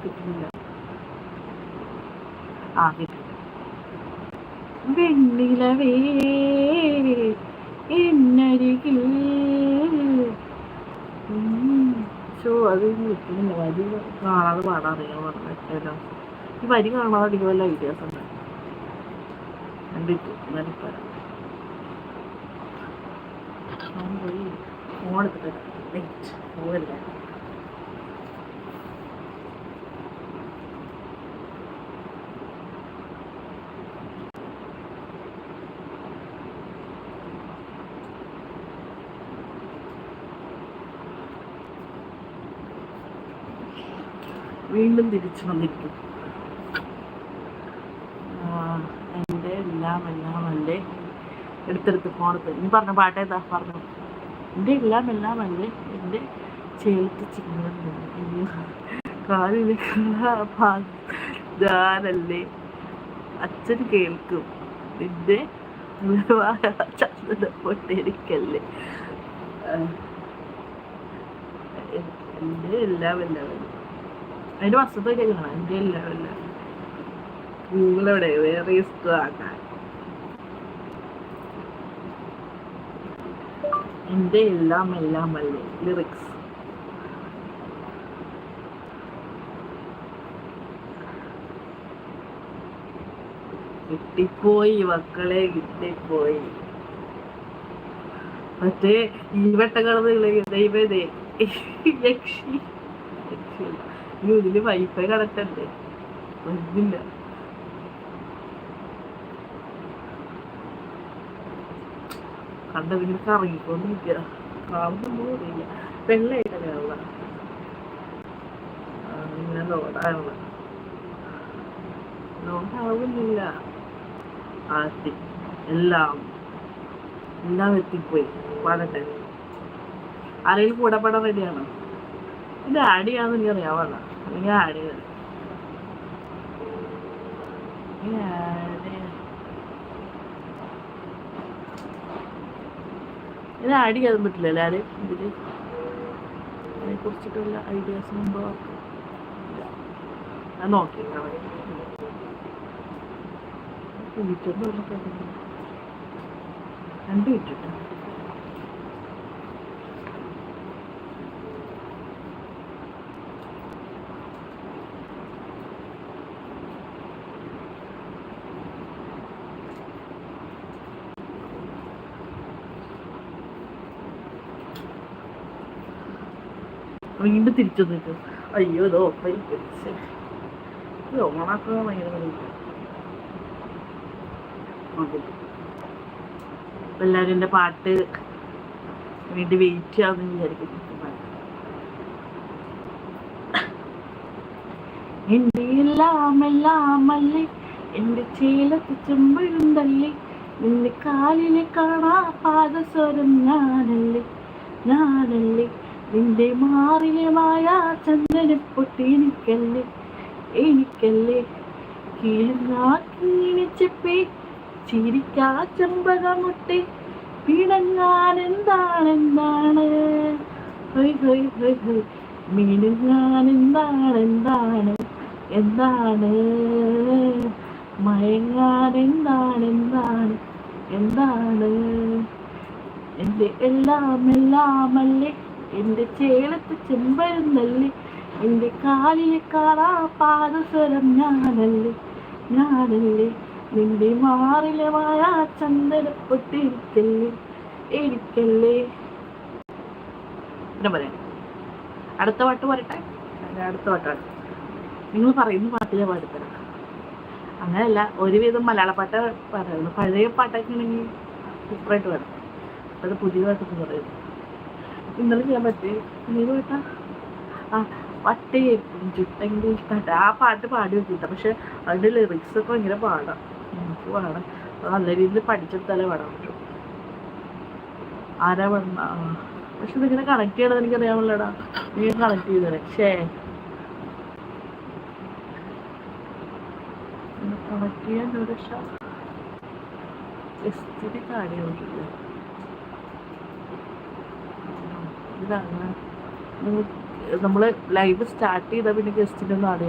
കിട്ടുന്നില്ല. ആ കിട്ടില്ല വെണ്ണിലവേ എന്നരികിൽ. ശോ അത് കിട്ടുന്നില്ല വരി കാണാതെ പാടാൻ അറിയാൻ പറഞ്ഞല്ലോ ഈ വരി കാണാതെ അധികം വല്ല ഐഡിയാസ് ഉണ്ട്? കണ്ടിട്ട് എന്നാലും പറയാം ഫോൺ എടുത്തിട്ട് വെയിറ്റ് പോകല്ലേ വീണ്ടും തിരിച്ചു വന്നിരിക്കും. എന്റെ എല്ലാം എല്ലാം എന്റെ എടുത്തെടുത്ത് ഫോണത്ത് നീ പറഞ്ഞ പാട്ടേതാ പറഞ്ഞു. എന്റെ എല്ലാം എല്ലാം എന്റെ എന്റെ ചേർത്ത് ഞാനല്ലേ അച്ഛൻ കേൾക്കും. നിന്റെ ചന്ദ്രന പൊട്ടിരിക്കല്ലേ എന്റെ എല്ലാം എല്ലാം. അതിന്റെ വസ്തുത കഴിക്കണം എന്റെ എല്ലാവരും നിങ്ങളെവിടെ? വേറെ ഇഷ്ടം ആക്കാൻ. എല്ലാം എല്ലാം അല്ലേ? ലിറിക്സ് കിട്ടിപ്പോയി മക്കളെ കിട്ടിപ്പോയി. മറ്റേ ഈ വെട്ടകൾ ദൈവതേ യക്ഷി. യക്ഷി. ഈ ഇതിൽ വൈഫൈ കണക്ട് ഇതില്ല വരുന്നില്ല കറങ്ങിക്കൊന്നില്ല കാണുമ്പോൾ അറിയില്ല ഇങ്ങനെ ലോഡാവുക ലോഡാവുന്നില്ല ആത്തി എല്ലാം എല്ലാം എത്തിപ്പോയി. പാടട്ടെ. ആരെങ്കിലും കൂടെ പാടാൻ റെഡിയാണോ ഇത് ആഡ് ചെയ്യാന്ന് ഇനി അറിയാവല്ല ചെയ്ത് ഇത് ആഡ് ചെയ്യാൻ പറ്റില്ല. അല്ലേ ഇതിൽ ഇതിൽ അതിനെ കുറിച്ചിട്ട് വല്ല ഐഡിയാസ് മുമ്പ്. ഞാൻ നോക്കി. യൂട്യൂബ് രണ്ട് വിട്ടിട്ട് വീണ്ടും തിരിച്ചു നിൽക്കും അയ്യോ ഇത് ഓഫായി ഓണാക്കുക ഭയങ്കര എല്ലാവരും എന്റെ പാട്ട് വേണ്ടി വെയിറ്റ് ചെയ്യാമെന്ന് വിചാരിക്കുന്നു. എന്റെ എല്ലാം എല്ലാം അല്ലേ എന്റെ ചേലത്ത് ചെമ്പഴുന്തല്ലേ നിന്റെ കാലിലെ കാണാ പാദസ്വരം ഞാനല്ലേ ഞാനല്ലേ. നിന്റെ മാറിലെ മായ ചന്ദന പൊട്ടി എനിക്കല്ലേ കീഴങ്ങാക്കിണിച്ചപ്പേ ചിരിക്കാ ചെമ്പകമുട്ടെ പിണങ്ങാൻ എന്താണ് എന്താണ് ഹൊയ് മിനുങ്ങാൻ എന്താണ് എന്താണ്? എന്താണ് മയങ്ങാൻ എന്താണ്? എന്താണ് എന്താണ് എല്ലാം എല്ലാം അല്ലേ എന്റെ ചേലത്ത് ചെമ്പരുന്നല്ലേ എന്റെ കാലിലെ കാളാ പാദസ്വരം ഞാനല്ലേ ഞാനല്ലേ. നിന്റെ മാറിലെ മായ ചന്ദനപ്പെട്ടിരിക്കല്ലേ പറയാം. അടുത്ത പാട്ട് പറയട്ടെ അടുത്ത പാട്ടാണ്. നിങ്ങൾ പറയുന്ന പാട്ടിലെ പാടിത്തരാം അങ്ങനെയല്ല ഒരുവിധം മലയാള പാട്ട് പറയുന്നു പഴയ പാട്ടൊക്കെ ആണെങ്കിൽ സൂപ്പറായിട്ട് വേണം അത് പുതിയ പാട്ടൊക്കെ പറയുന്നു ഇന്നലെ ഞാൻ മറ്റേ പാട്ടാ ആ പട്ടേ ചുട്ടെങ്കിൽ പാട്ട് ആ പാട്ട് പാടി വെക്കിട്ട പക്ഷെ അതിന്റെ ലിറിക്സ് ഒക്കെ ഭയങ്കര പാടാം. നമുക്ക് പാടാം. നല്ല രീതിയിൽ പഠിച്ചെടുത്താലേ പാടാൻ പറ്റും ആരാ ആ. പക്ഷെ ഇതിങ്ങനെ കണക്ട് ചെയ്യണത് എനിക്ക് അറിയാമല്ലോടാ നീ കണക്ട് ചെയ്തേ ഷേ കണക്ട് ചെയ്യാൻ ഒരു ഇത്തിരി കാര്യമില്ല ഇതാണ്. നമ്മൾ ലൈവ് സ്റ്റാർട്ട് ചെയ്താൽ പിന്നെ ആഡ് ചെയ്യാൻ